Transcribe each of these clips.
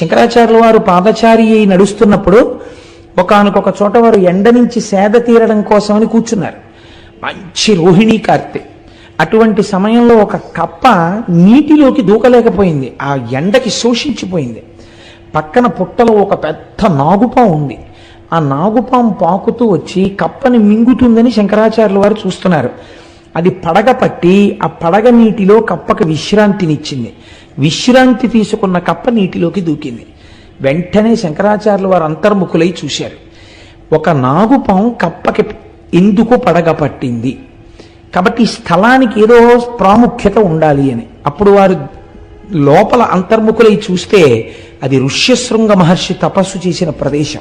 శంకరాచార్యుల వారు పాదచారి అయి నడుస్తున్నప్పుడు ఒకనకొక చోట వారు ఎండ నుంచి సేద తీరడం కోసమని కూర్చున్నారు. మంచి రోహిణీ కార్తె. అటువంటి సమయంలో ఒక కప్ప నీటిలోకి దూకలేకపోయింది. ఆ ఎండకి శోషించిపోయింది. పక్కన పుట్టలో ఒక పెద్ద నాగుపాం ఉంది. ఆ నాగుపాం పాకుతూ వచ్చి కప్పని మింగుతుందని శంకరాచార్యుల వారు చూస్తున్నారు. అది పడగ పట్టి ఆ పడగ నీటిలో కప్పకి విశ్రాంతినిచ్చింది. విశ్రాంతి తీసుకున్న కప్ప నీటిలోకి దూకింది. వెంటనే శంకరాచార్యులు వారు అంతర్ముఖులై చూశారు. ఒక నాగుపాం కప్పకి ఎందుకు పడగ పట్టింది? కాబట్టి స్థలానికి ఏదో ప్రాముఖ్యత ఉండాలి అని. అప్పుడు వారు లోపల అంతర్ముఖులై చూస్తే అది ఋష్యశృంగ మహర్షి తపస్సు చేసిన ప్రదేశం.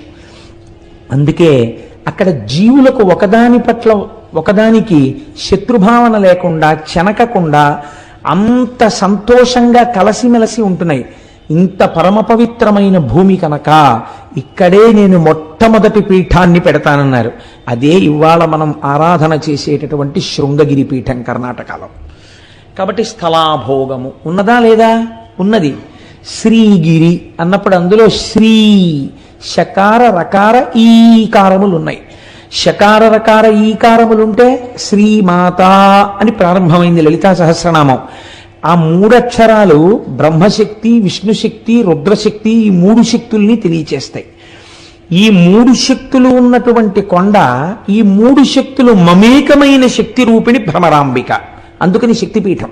అందుకే అక్కడ జీవులకు ఒకదాని పట్ల ఒకదానికి శత్రుభావన లేకుండా చెనకకుండా అంత సంతోషంగా కలసిమెలసి ఉంటున్నాయి. ఇంత పరమ పవిత్రమైన భూమి కనుక ఇక్కడే నేను మొట్టమొదటి పీఠాన్ని పెడతానన్నారు. అదే ఇవాళ మనం ఆరాధన చేసేటటువంటి శృంగగిరి పీఠం కర్ణాటకలో. కాబట్టి స్థలాభోగము. ఉన్నదా లేదా? ఉన్నది. శ్రీగిరి అన్నప్పుడు అందులో శ్రీ శకార రకార ఈకారములు ఉన్నాయి. శకార రకార ఈకారములుంటే శ్రీమాత అని ప్రారంభమైంది లలితా సహస్రనామం. ఆ మూడక్షరాలు బ్రహ్మశక్తి విష్ణుశక్తి రుద్రశక్తి ఈ మూడు శక్తుల్ని తెలియచేస్తాయి. ఈ మూడు శక్తులు ఉన్నటువంటి కొండ ఈ మూడు శక్తులు మమేకమైన శక్తి రూపిణి భ్రమరాంబిక. అందుకని శక్తిపీఠం.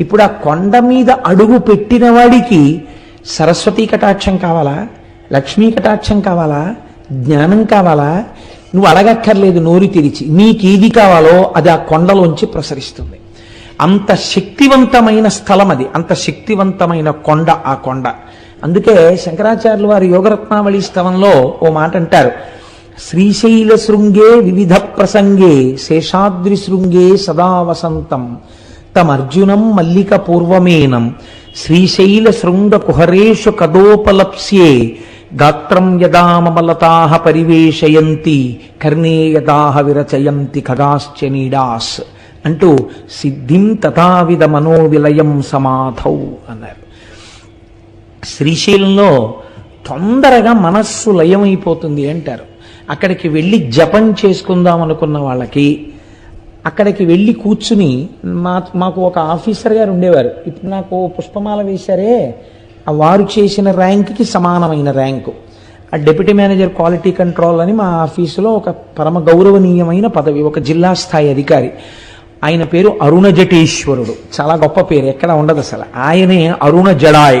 ఇప్పుడు ఆ కొండ మీద అడుగు పెట్టిన వాడికి సరస్వతీ కటాక్షం కావాలా? లక్ష్మీ కటాక్షం కావాలా? జ్ఞానం కావాలా? నువ్వు అడగక్కర్లేదు నోరు తెరిచి. నీకేది కావాలో అది ఆ కొండలోంచి ప్రసరిస్తుంది. అంత శక్తివంతమైన స్థలం అది. అంత శక్తివంతమైన కొండ ఆ కొండ. అందుకే శంకరాచార్యులు వారి యోగరత్నావళి స్థవంలో ఓ మాట అంటారు. శ్రీశైల శృంగే వివిధ ప్రసంగే శేషాద్రి శృంగే సదా వసంతం. తమర్జునం మల్లిక పూర్వమేనం. శ్రీశైల శృంగ కుహరేషు కదోపలప్స్యే గాత్రం యదామలతా పరివేశయంతి కర్ణే యదా విరచయంతి ఖగాశ్చ నీడాస్. అంటూ సిద్ధిం తథావిధ మనోవిలయం సమాధౌ అన్నారు. శ్రీశైలంలో తొందరగా మనస్సు లయమైపోతుంది అంటారు. అక్కడికి వెళ్ళి జపం చేసుకుందాం అనుకున్న వాళ్ళకి అక్కడికి వెళ్ళి కూర్చుని మా మాకు ఒక ఆఫీసర్ గారు ఉండేవారు. ఇప్పుడు నాకు పుష్పమాల వేశారే వారు చేసిన ర్యాంక్కి సమానమైన ర్యాంకు. ఆ డెప్యూటీ మేనేజర్ క్వాలిటీ కంట్రోల్ అని మా ఆఫీసులో ఒక పరమ గౌరవనీయమైన పదవి ఒక జిల్లా స్థాయి అధికారి. ఆయన పేరు అరుణ జటేశ్వరుడు చాలా గొప్ప పేరు ఎక్కడ ఉండదు అసలు ఆయనే అరుణ జడాయ్